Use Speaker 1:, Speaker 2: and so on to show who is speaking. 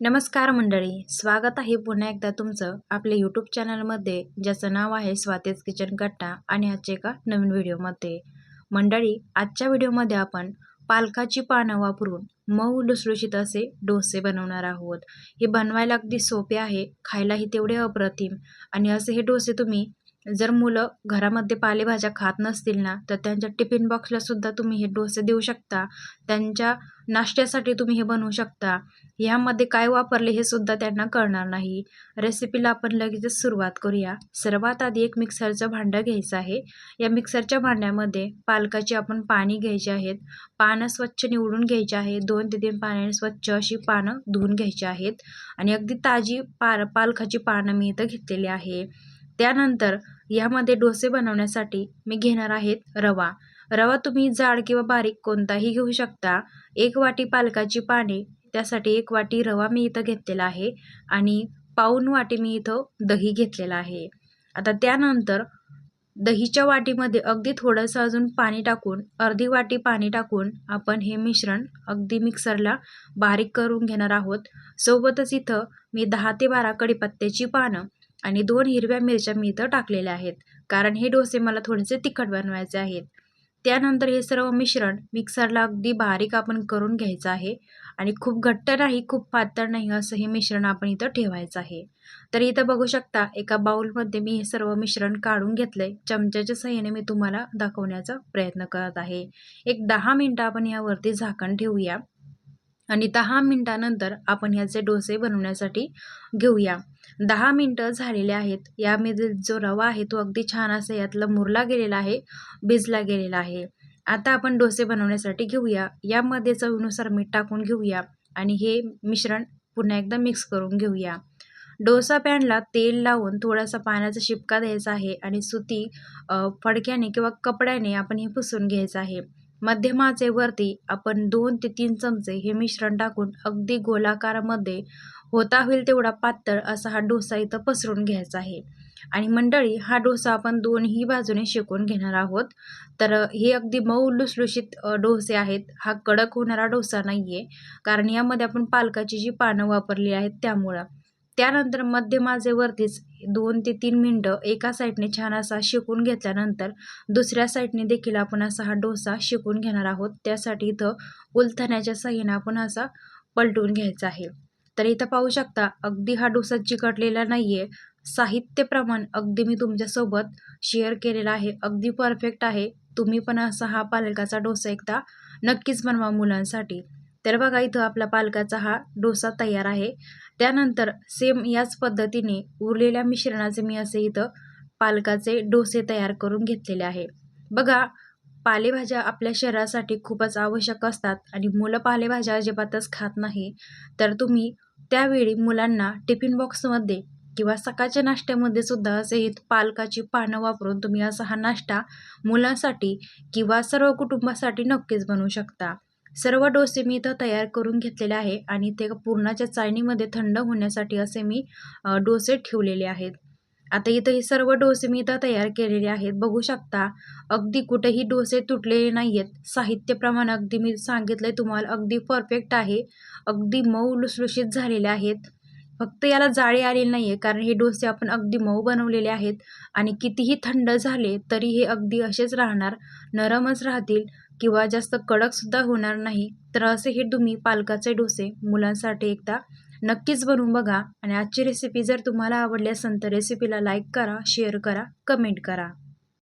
Speaker 1: नमस्कार मंडळी स्वागत आहे पुन्हा एकदा तुमचं आपल्या यूट्यूब चॅनलमध्ये ज्याचं नाव आहे स्वातीज किचन कट्टा आणि आजच्या एका नवीन व्हिडिओमध्ये. मंडळी आजच्या व्हिडिओमध्ये आपण पालकाची पानं वापरून मऊ लुसलुशीत असे डोसे बनवणार आहोत. हे बनवायला अगदी सोपे आहे खायलाही तेवढे अप्रतिम आणि असे हे डोसे तुम्ही जर मुलं घरामध्ये पालेभाज्या खात नसतील ना तर त्यांच्या टिफिन बॉक्सला सुद्धा तुम्ही हे डोसे देऊ शकता. त्यांच्या नाश्त्यासाठी तुम्ही हे बनवू शकता. ह्यामध्ये काय वापरले हे सुद्धा त्यांना कळणार नाही. रेसिपीला आपण लगेचच सुरुवात करूया. सर्वात आधी एक मिक्सरचं भांडं घ्यायचं आहे. या मिक्सरच्या भांड्यामध्ये पालकाची आपण पाणी घ्यायची आहेत. पानं स्वच्छ निवडून घ्यायची आहे दोन ते तीन पाण्याने स्वच्छ अशी पानं धुवून घ्यायची आहेत. आणि अगदी ताजी पा पालकाची पानं मी इथं घेतलेली आहे. त्यानंतर यामध्ये डोसे बनवण्यासाठी मी घेणार आहेत रवा. रवा तुम्ही जाड किंवा बारीक कोणताही घेऊ शकता. एक वाटी पालकाची पाने त्यासाठी एक वाटी रवा मी इथं घेतलेला आहे आणि पाऊन वाटी मी इथं दही घेतलेलं आहे. आता त्यानंतर दहीच्या वाटीमध्ये अगदी थोडंसं अजून पाणी टाकून अर्धी वाटी पाणी टाकून आपण हे मिश्रण अगदी मिक्सरला बारीक करून घेणार आहोत. सोबतच इथं मी दहा ते बारा कडीपत्त्याची पानं आणि दोन हिरव्या मिरच्या मी इथं टाकलेल्या आहेत. कारण हे डोसे मला थोडेसे तिखट बनवायचे आहेत. त्यानंतर हे सर्व मिश्रण मिक्सरला अगदी बारीक आपण करून घ्यायचं आहे. आणि खूप घट्ट नाही खूप पातळ नाही असं हे मिश्रण आपण इथं ठेवायचं आहे. तर इथं बघू शकता एका बाऊलमध्ये मी हे सर्व मिश्रण काढून घेतलंय. चमच्याच्या सहाय्याने मी तुम्हाला दाखवण्याचा प्रयत्न करत आहे. एक दहा मिनटं आपण यावरती झाकण ठेवूया. आणि दहा मिनटानंतर आपण ह्याचे डोसे बनवण्यासाठी घेऊया. दहा मिनटं झालेले आहेत. यामध्ये जो रवा आहे तो अगदी छान असा यातला मुरला गेलेला आहे भिजला गेलेला आहे. आता आपण डोसे बनवण्यासाठी घेऊया. यामध्ये चवीनुसार मीठ टाकून घेऊया आणि हे मिश्रण पुन्हा एकदा मिक्स करून घेऊया. डोसा पॅनला तेल लावून थोडासा पाण्याचा शिपका द्यायचा आहे आणि सुती फडक्याने किंवा कपड्याने आपण हे पुसून घ्यायचं आहे. मध्यमाचे वरती आपण दोन ते तीन चमचे हे मिश्रण टाकून अगदी गोलाकारामध्ये होता होईल तेवढा पातळ असा हा डोसा इथं पसरून घ्यायचा आहे. आणि मंडळी हा डोसा आपण दोन्ही बाजूने शेकून घेणार आहोत. तर हे अगदी मऊ लुसलुशीत डोसे आहेत. हा कडक होणारा डोसा नाही आहे कारण यामध्ये आपण पालकाची जी पानं वापरली आहेत त्यामुळं. त्यानंतर मध्यमाजेवरतीच दोन ते तीन मिनटं एका साईडने छान असा शिकून घेतल्यानंतर दुसऱ्या साईडने देखील आपण असा हा डोसा शिकून घेणार आहोत. त्यासाठी इथं उलथण्याच्या साह्याने आपण असा पलटून घ्यायचा आहे. तर इथं पाहू शकता अगदी हा डोसा चिकटलेला नाही आहे साहित्य प्रमाण अगदी मी तुमच्यासोबत शेअर केलेला आहे. अगदी परफेक्ट आहे. तुम्ही पण असा हा पालकाचा डोसा एकदा नक्कीच बनवा मुलांसाठी. तर बघा इथं आपला पालकाचा हा डोसा तयार आहे. त्यानंतर सेम याच पद्धतीने उरलेल्या मिश्रणाचे मी असे इथं पालकाचे डोसे तयार करून घेतलेले आहे. बघा पालेभाज्या आपल्या शरीरासाठी खूपच आवश्यक असतात आणि मुलं पालेभाज्या अजिबातच खात नाही. तर तुम्ही त्यावेळी मुलांना टिफिन बॉक्समध्ये किंवा सकाळच्या नाश्त्यामध्ये सुद्धा असे हे पालकाची पानं वापरून तुम्ही असा हा नाश्ता मुलांसाठी किंवा सर्व कुटुंबासाठी नक्कीच बनवू शकता. सर्व डोसे मी इथं तयार करून घेतलेले आहे आणि ते पूर्णाच्या चाळणीमध्ये थंड होण्यासाठी असे मी डोसे ठेवलेले आहेत. आता इथं हे सर्व डोसे मी इथं तयार केलेले आहेत. बघू शकता अगदी कुठेही डोसे तुटलेले नाही आहेत साहित्यप्रमाण अगदी मी सांगितलं आहे तुम्हाला अगदी परफेक्ट आहे. अगदी मऊ लुसलुशीत झालेले आहेत. फक्त याला जाळी आलेली नाही आहे कारण हे डोसे आपण अगदी मऊ बनवलेले आहेत. आणि कितीही थंड झाले तरी हे अगदी असेच राहणार नरमच राहतील. किंवा जास्त कडकसुद्धा होणार नाही तर असे हे तुम्ही पालकाचे डोसे मुलांसाठी एकदा नक्कीच बनवून बघा. आणि आजची रेसिपी जर तुम्हाला आवडली असेल तर रेसिपीला लाईक करा शेअर करा कमेंट करा.